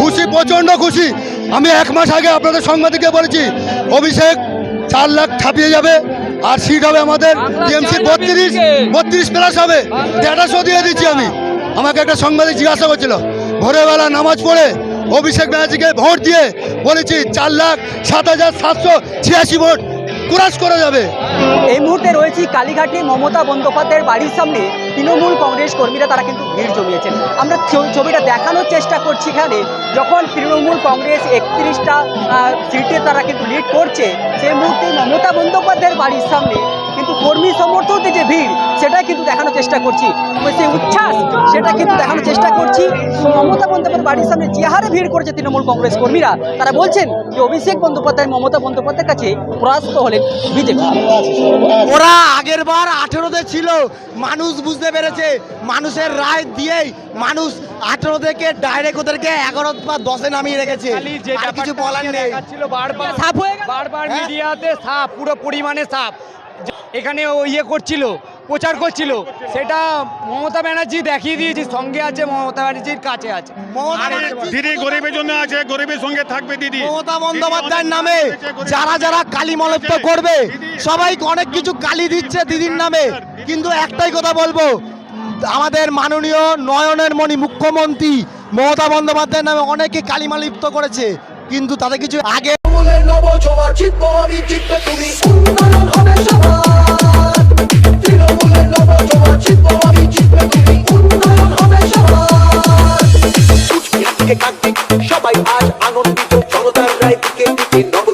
খুশি প্রচণ্ড খুশি। আমি এক মাস আগে আপনাদের সাংবাদিককে বলেছি অভিষেক চার লাখ ছাপিয়ে যাবে আর সিট হবে আমাদের টিএমসি বত্রিশ বত্রিশ প্লাস হবে। ডেটাশো দিয়ে দিচ্ছি আমি। আমাকে একটা সাংবাদিক জিজ্ঞাসা করছিল। ভোরবেলা নামাজ পড়ে অভিষেক ব্যানার্জিকে ভোট দিয়ে বলেছি চার লাখ সাত হাজার সাতশো ছিয়াশি ভোট। কুরাস করা যাবে। এই মুহূর্তে রয়েছি কালীঘাটে মমতা বন্দ্যোপাধ্যায়ের বাড়ির সামনে। তৃণমূল কংগ্রেস কর্মীরা তারা কিন্তু ভিড় জমিয়েছেন। আমরা ছবিটা দেখানোর চেষ্টা করছি এখানে। যখন তৃণমূল কংগ্রেস একত্রিশটা সিটে তারা কিন্তু লিড করছে, সেই মুহূর্তে মমতা বন্দ্যোপাধ্যায়ের বাড়ির সামনে কিন্তু কর্মী সমর্থকদের যে ভিড় সেটা কিন্তু দেখানোর চেষ্টা করছি। সেই উচ্ছ্বাস সেটা কিন্তু দেখানোর চেষ্টা করছি। মমতা বন্দ্যোপাধ্যায় বাড়ির সামনে যে হারে ভিড় করেছে তৃণমূল কংগ্রেস কর্মীরা তারা বলছেন যে অভিষেক বন্দ্যোপাধ্যায় মমতা বন্দ্যোপাধ্যায়ের কাছে পরাস্ত হলেন বিজেপি। ওরা আগের বার আঠেরোতে ছিল মানুষ বুঝতে পেরেছে মানুষের রায় দিয়েই মানুষ আঠেরো থেকে ডাইরেক্ট ওদেরকে এগারো বা দশে নামিয়ে রেখেছে। কিছু বলার নেই। ছিল বারবার সাফ হয়ে বারবার হ্যাঁ? মিডিয়াতে সাপ পুরো পরিমাণে সাপ এখানে ও ইয়ে করছিল প্রচার করছিল। সেটা মমতা ব্যানার্জি দেখিয়ে দিয়েছে সঙ্গে আছে মমতা ব্যানার্জির কাছে আছে। দিদি গরিবের জন্য আছে গরিবের সঙ্গে থাকবে দিদি। মমতা বন্দ্যোপাধ্যায়ের নামে যারা যারা কালী মলত্ব করবে সবাইকে অনেক কিছু কালি দিচ্ছে দিদির নামে। কিন্তু একটাই কথা বলব আমাদের মাননীয় নয়নের মণি মুখ্যমন্ত্রী মমতা বন্দ্যোপাধ্যায়ের নামে অনেকে কালিমালিপ্ত করেছে কিন্তু তাদের কিছু আগে তৃণমূলের নবজোয়ার জিতবো আমি, জিতবে তুমি। উন্নয়ন হবে সবাই আজ আনন্দিত? জনতার রায় দিকে নবজোয়ারে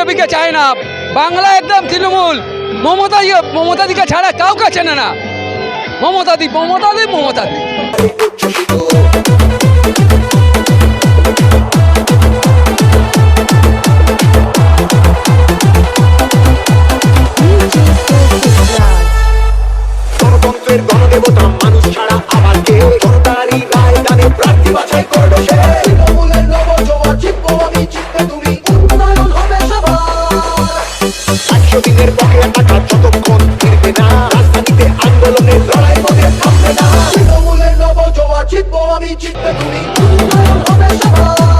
বিজেপিকে চায় না। বাংলা একদম তৃণমূল। মমতা মমতাদিকে ছাড়া কাউকে চেনে না। মমতাদি মমতাদি মমতাদি মানুষ ছাড়া আবার কে জনতারই রায় দানে প্রার্থী বাছাই করল দিনের বকেয়া টাকা যতক্ষণ ফিরবে না। রাজধানীতে আন্দোলনের লড়াই মোদের থামবে না। তৃণমূলের নবজোয়ার জিতবো আমি, জিতবে তুমি হবে সবার